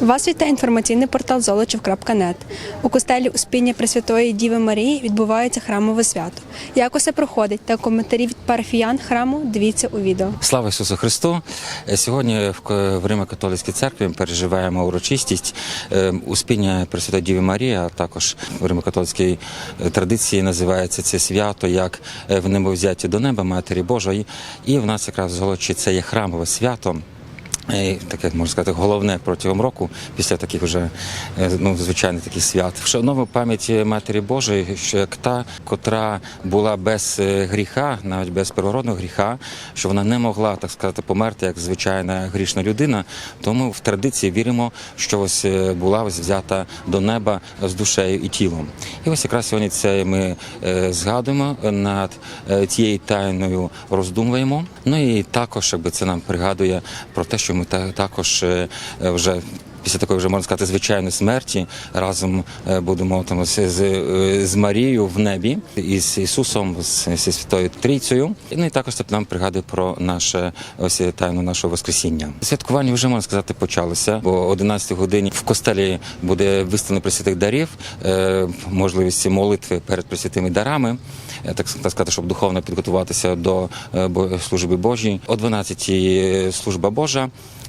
Вас вітає інформаційний портал золочів.нет. У костелі Успіння Пресвятої Діви Марії відбувається храмове свято. Як усе проходить та коментарі від парафіян храму дивіться у відео. Слава Ісусу Христу! Е, Сьогодні в Римо-католицькій церкві переживаємо урочистість е, Успіння Пресвятої Діви Марії, а також в Римо-католицькій е, традиції називається це свято як в небовзяття до неба Матері Божої. І в нас якраз в Золочі це є храмове свято. І таке можна сказати, головне протягом року, після таких вже е, ну звичайних таких свят. Вшановуємо пам'ять Матері Божої, що як та, котра була без е, гріха, навіть без первородного гріха, що вона не могла так сказати померти як звичайна грішна людина. Тому в традиції віримо, що ось е, була ось взята до неба з душею і тілом. І ось якраз сьогодні це ми е, згадуємо над е, цією тайною роздумуємо. Ну і також, якби це нам пригадує про те, що ми та- також е, вже. Після такої вже можна сказати звичайної смерті разом е, будемо там з, з, з Марією в небі із Ісусом, з, зі Святою Трійцею. Ну і також нам пригадує про наше ось тайну нашого Воскресіння. Святкування вже можна сказати почалося, бо о 11 годині в костелі буде виставлено пресвятих дарів, е, можливість молитви перед пресвятими дарами. е, Так, сказати, щоб духовно підготуватися до служби Божій. О 12 служба Божа.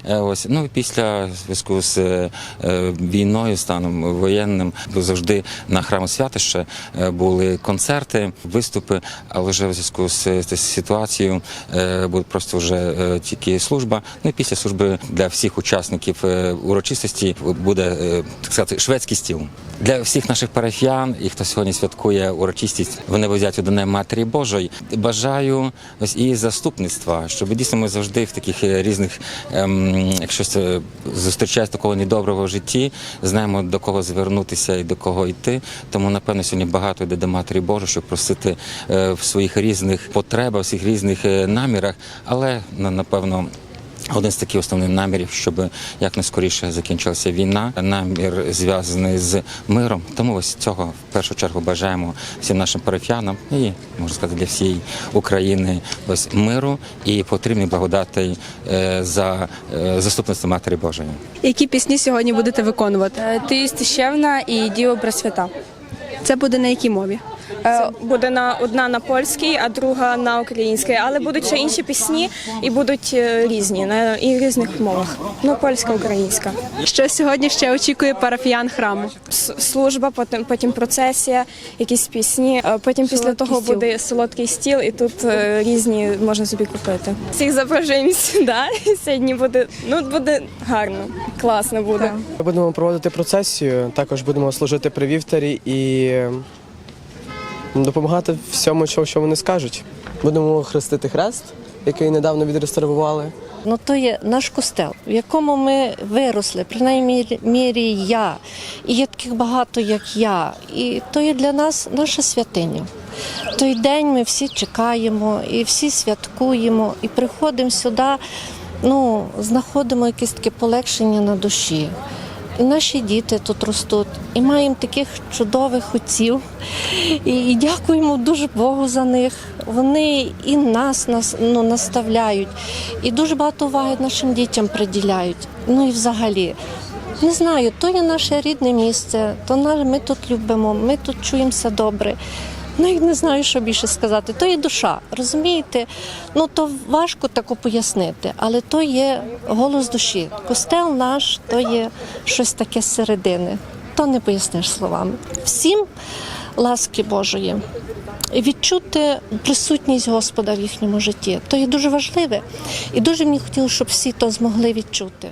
Ось ну після зв'язку з е, е, війною, станом воєнним, бо завжди на храму святище були концерти, виступи, але вже в зв'язку з, ситуацією е, буде просто вже тільки служба. Ну і після служби для всіх учасників урочистості буде так сказати шведський стіл. Для всіх наших парафіян і хто сьогодні святкує урочистість в небозяттю до неї Матері Божої. Бажаю ось і заступництва, щоб дійсно ми завжди в таких різних, ем, якщо це зустрічається такого недоброго в житті, знаємо до кого звернутися і до кого йти. Тому напевно сьогодні багато йде до Матері Божої, щоб просити е, в своїх різних потребах, в своїх різних е, намірах, але на- напевно. Один з таких основних намірів, щоб якнайскоріше закінчилася війна, намір зв'язаний з миром. Тому ось цього в першу чергу бажаємо всім нашим парафіянам і можна сказати для всієї України ось миру і потрібних благодатей е, за е, заступництво Матері Божої. Які пісні сьогодні будете виконувати? Е, Ти стищевна і Діво Пресвята. Це буде на якій мові? Е, Буде на одна на польській, а друга на українській. Але будуть ще інші пісні і будуть е, різні на і різних мовах. Ну, польська, українська. Що сьогодні ще очікує парафіян храму? Служба, потім потім процесія, якісь пісні. Е, Потім після того стіл. буде солодкий стіл, і тут різні можна собі купити. Всіх запрошуємо сюди. Сьогодні буде ну буде гарно, класно буде. Ми будемо проводити процесію, також будемо служити при вівтарі і допомагати всьому, що, вони скажуть. Будемо хрестити хрест, який недавно відреставрували. Ну, то є наш костел, в якому ми виросли, принаймні мірі я, і є таких багато, як я. І то є для нас наша святиня. Той день ми всі чекаємо і всі святкуємо, і приходимо сюди, ну, знаходимо якесь таке полегшення на душі. І наші діти тут ростуть, і маємо таких чудових отців. І, дякуємо дуже Богу за них. Вони і нас, нас ну, наставляють, і дуже багато уваги нашим дітям приділяють. Ну і взагалі. Не знаю, то є наше рідне місце, то ми тут любимо, ми тут чуємося добре. Навіть не знаю, що більше сказати. То є душа, розумієте? Ну то важко тако пояснити, але то є голос душі. Костел наш то є щось таке з середини. То не поясниш словами. Всім ласки Божої. Відчути присутність Господа в їхньому житті. То є дуже важливе. І дуже мені хотілося, щоб всі то змогли відчути.